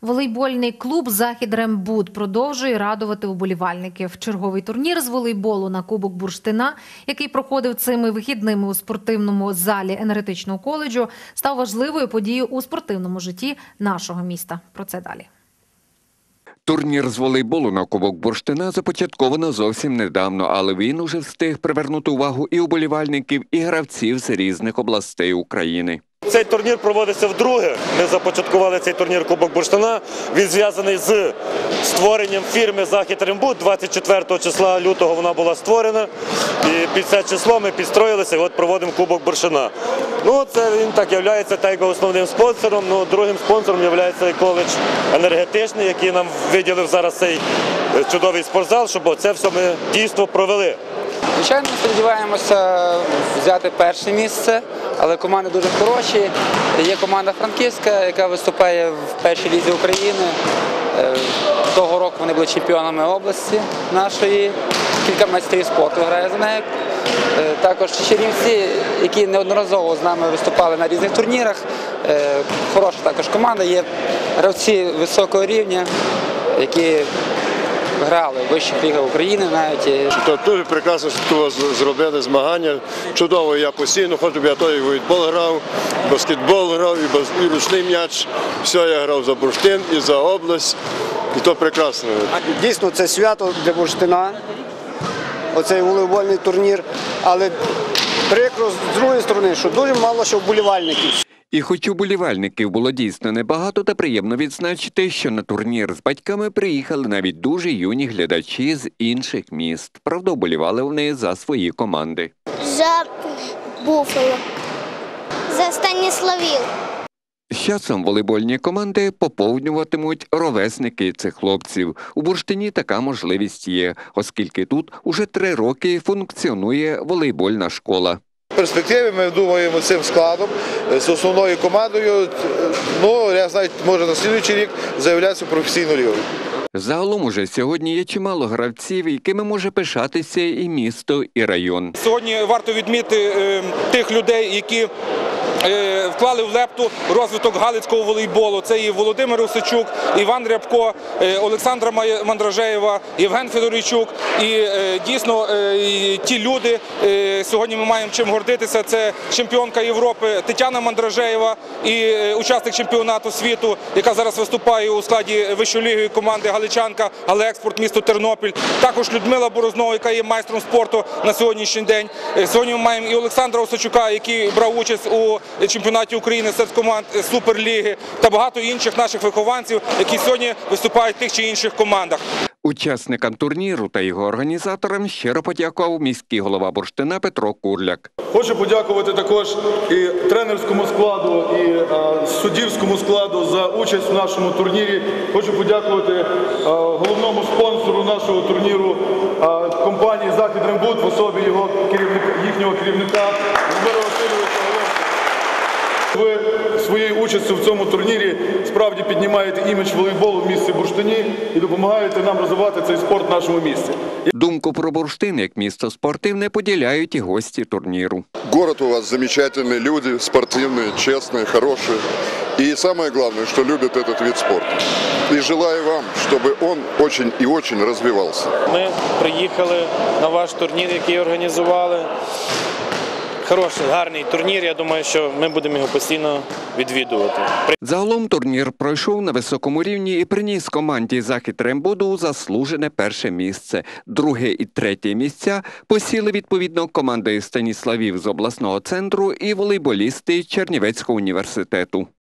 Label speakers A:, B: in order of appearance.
A: Волейбольний клуб Захід Рембуд продовжує радувати уболівальників. Черговий турнір з волейболу на Кубок Бурштина, який проходив цими вихідними у спортивному залі енергетичного коледжу, став важливою подією у спортивному житті нашого міста. Про це далі.
B: Турнір з волейболу на Кубок Бурштина започатковано зовсім недавно, але він уже встиг привернути увагу і уболівальників, і гравців з різних областей України.
C: Цей турнір проводиться вдруге. Ми започаткували цей турнір Кубок Бурштина. Він зв'язаний з створенням фірми Захід Рембуд. 24 числа лютого вона була створена. І під це число ми підстроїлися і от проводимо Кубок Бурштина. Ну, це він так є так основним спонсором. Ну, другим спонсором є коледж енергетичний, який нам виділив зараз цей е, чудовий спортзал, щоб це все ми дійство провели.
D: Звичайно, сподіваємося взяти перше місце, але команди дуже хороші. Є команда Франківська, яка виступає в першій лізі України. Е, Того року вони були чемпіонами області нашої. Кілька майстрів спорту грає за нею. Також Чернівці, які неодноразово з нами виступали на різних турнірах. Е, Хороша також команда. Є гравці високого рівня, які грали в вищих лігах України навіть.
E: То дуже прекрасно, що тут зробили змагання. Чудово, я постійно ходжу, я той волейбол грав, баскетбол грав, і, ручний м'яч. Все я грав за бурштин і за область. І то прекрасно.
F: Дійсно, це свято для бурштина, оцей волейбольний турнір. Але прикро з другої сторони, що дуже мало ще вболівальників.
B: І хоч уболівальників було дійсно небагато, та приємно відзначити, що на турнір з батьками приїхали навіть дуже юні глядачі з інших міст. Правда, вболівали вони за свої команди.
G: За Буфало. За Станіславів.
B: З часом волейбольні команди поповнюватимуть ровесники цих хлопців. У бурштині така можливість є, оскільки тут уже три роки функціонує волейбольна школа.
H: В перспективі ми думаємо цим складом е, з основною командою. е, Ну я знаю, може на слідуючий рік заявлятися в професійну лігу.
B: Загалом уже сьогодні є чимало гравців, якими може пишатися і місто, і район.
I: Сьогодні варто відмітити е, тих людей, які вклали в лепту розвиток галицького волейболу. Це і Володимир Осичук, Іван Рябко, е, Олександра Мандражеєва, Євген Федорійчук. І е, дійсно е, ті люди е, сьогодні ми маємо чим гордитися. Це чемпіонка Європи Тетяна Мандражеєва і е, учасник чемпіонату світу, яка зараз виступає у складі вищої ліги команди Галичанка, але експорт місто Тернопіль. Також Людмила Борознова, яка є майстром спорту на сьогоднішній день. Е, Сьогодні ми маємо і Олександра Осачука, який брав участь у чемпіонаті України серед команд е, Суперліги, та багато інших наших вихованців, які сьогодні виступають в тих чи інших командах.
B: Учасникам турніру та його організаторам щиро подякував міський голова бурштина Петро Курляк.
J: Хочу подякувати також і тренерському складу, і е, суддівському складу за участь в нашому турнірі. Хочу подякувати е, головному спонсору нашого турніру е, компанії Захід Рембуд в особі його керівника, їхнього керівника. Ви своєю участю в цьому турнірі справді піднімаєте імідж волейболу в місті Бурштині і допомагаєте нам розвивати цей спорт в нашому місті.
B: Думку про бурштин як місто спортивне поділяють і гості турніру.
K: Город у вас замечательный, люди спортивные, честные, хорошие. И самое главное, что любят этот вид спорта. И желаю вам, чтобы он очень и очень развивался.
L: Ми приїхали на ваш турнір, який організували. Хороший, гарний турнір. Я думаю, що ми будемо його постійно відвідувати.
B: Загалом турнір пройшов на високому рівні і приніс команді Захід Рембуду заслужене перше місце. Друге і третє місця посіли відповідно команди Станіславів з обласного центру і волейболісти Чернівецького університету.